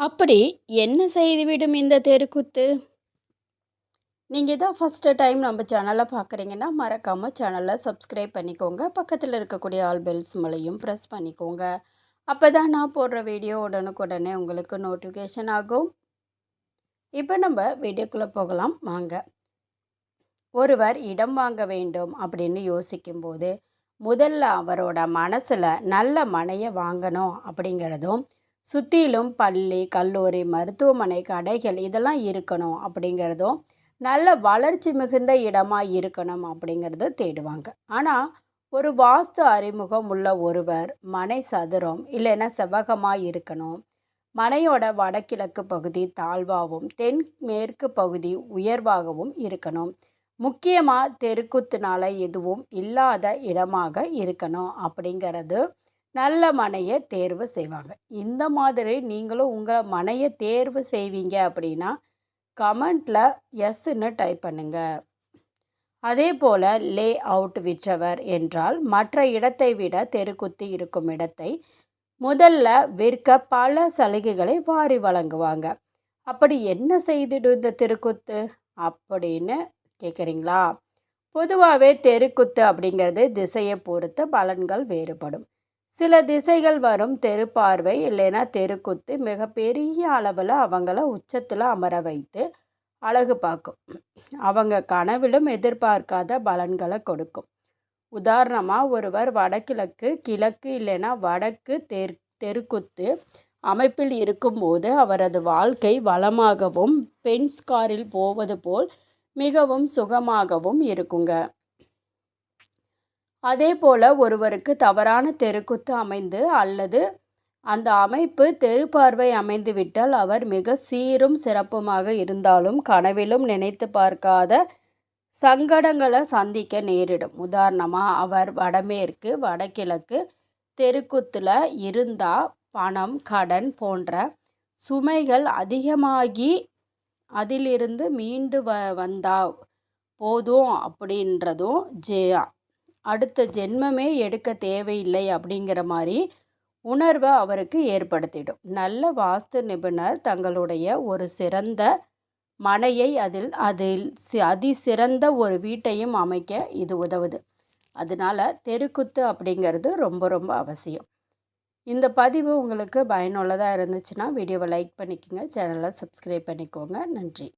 அப்படி என்ன செய்துவிடும் இந்த தெருக்கூத்து? நீங்கள் தான் ஃபஸ்ட்டு டைம் நம்ம சேனலை பார்க்குறீங்கன்னா, மறக்காமல் சேனலை சப்ஸ்கிரைப் பண்ணிக்கோங்க. பக்கத்தில் இருக்கக்கூடிய ஆல் பெல்ஸ் மலையும் ப்ரெஸ் பண்ணிக்கோங்க. அப்பதான் நான் போடுற வீடியோ உடனுக்குடனே உங்களுக்கு நோட்டிஃபிகேஷன் ஆகும். இப்போ நம்ம வீடியோக்குள்ளே போகலாம் வாங்க. ஒருவர் இடம் வாங்க வேண்டும் அப்படின்னு யோசிக்கும்போது, முதல்ல அவரோட மனசில் நல்ல மனையை வாங்கணும் அப்படிங்கிறதும், சுற்றிலும் பள்ளி, கல்லூரி, மருத்துவமனை, கடைகள் இதெல்லாம் இருக்கணும் அப்படிங்கிறதும், நல்ல வளர்ச்சி மிகுந்த இடமாக இருக்கணும் அப்படிங்கிறத தேடுவாங்க. ஆனால் ஒரு வாஸ்து அறிமுகம் உள்ள ஒருவர் மனை சதுரம் இல்லைன்னா செவ்வகமாக இருக்கணும். மனையோட வடகிழக்கு பகுதி தாழ்வாகவும் தென் மேற்கு பகுதி உயர்வாகவும் இருக்கணும். முக்கியமாக தெருக்குத்துனால எதுவும் இல்லாத இடமாக இருக்கணும் அப்படிங்கிறது நல்ல மனையை தேர்வு செய்வாங்க. இந்த மாதிரி நீங்களும் உங்கள் மனையை தேர்வு செய்வீங்க அப்படின்னா, கமெண்டில் எஸ்ன்னு டைப் பண்ணுங்க. அதேபோல லே அவுட் விற்றவர் என்றால் மற்ற இடத்தை விட தெருக்குத்தி இருக்கும் இடத்தை முதல்ல விற்க பல சலுகைகளை வாரி வழங்குவாங்க. அப்படி என்ன செய்திடும் இந்த தெருக்குத்து அப்படின்னு கேட்குறீங்களா? பொதுவாகவே தெருக்கூத்து அப்படிங்கிறது திசையை பொறுத்து பலன்கள் வேறுபடும். சில திசைகள் வரும் தெருப்பார்வை இல்லைன்னா தெருக்கூத்து மிகப்பெரிய அளவில் அவங்கள உச்சத்தில் அமர வைத்து அழகு பார்க்கும். அவங்க கனவிலும் எதிர்பார்க்காத பலன்களை கொடுக்கும். உதாரணமாக ஒருவர் வடகிழக்கு, கிழக்கு இல்லைன்னா வடக்கு தெர் தெருக்கூத்து அமைப்பில் இருக்கும்போது அவரது வாழ்க்கை வளமாகவும், பென்ஸ் காரில் போவது போல் மிகவும் சுகமாகவும் இருக்குங்க. அதேபோல ஒருவருக்கு தவறான தெருக்கூத்து அமைந்து அல்லது அந்த அமைப்பு தெருப்பார்வை அமைந்துவிட்டால் அவர் மிக சீரும் சிறப்புமாக இருந்தாலும் கனவிலும் நினைத்து பார்க்காத சங்கடங்களை சந்திக்க நேரிடும். உதாரணமாக அவர் வடமேற்கு, வடகிழக்கு தெருக்குத்தில் இருந்தால் பணம், கடன் போன்ற சுமைகள் அதிகமாகி அதிலிருந்து மீண்டு வ வந்தா போதும் அப்படின்றதும் ஜெயா அடுத்த ஜென்மமே எடுக்க தேவையில்லை அப்படிங்கிற மாதிரி உணர்வை அவருக்கு ஏற்படுத்திடும். நல்ல வாஸ்து நிபுணர் தங்களுடைய ஒரு சிறந்த மனையை அதில் அதில் சி அதிசிறந்த ஒரு வீட்டையும் அமைக்க இது உதவுது. அதனால தெருக்கூத்து அப்படிங்கிறது ரொம்ப ரொம்ப அவசியம். இந்த பதிவு உங்களுக்கு பயனுள்ளதாக இருந்துச்சுன்னா வீடியோவை லைக் பண்ணிக்கோங்க சேனலை சப்ஸ்கிரைப் பண்ணிக்கோங்க. நன்றி.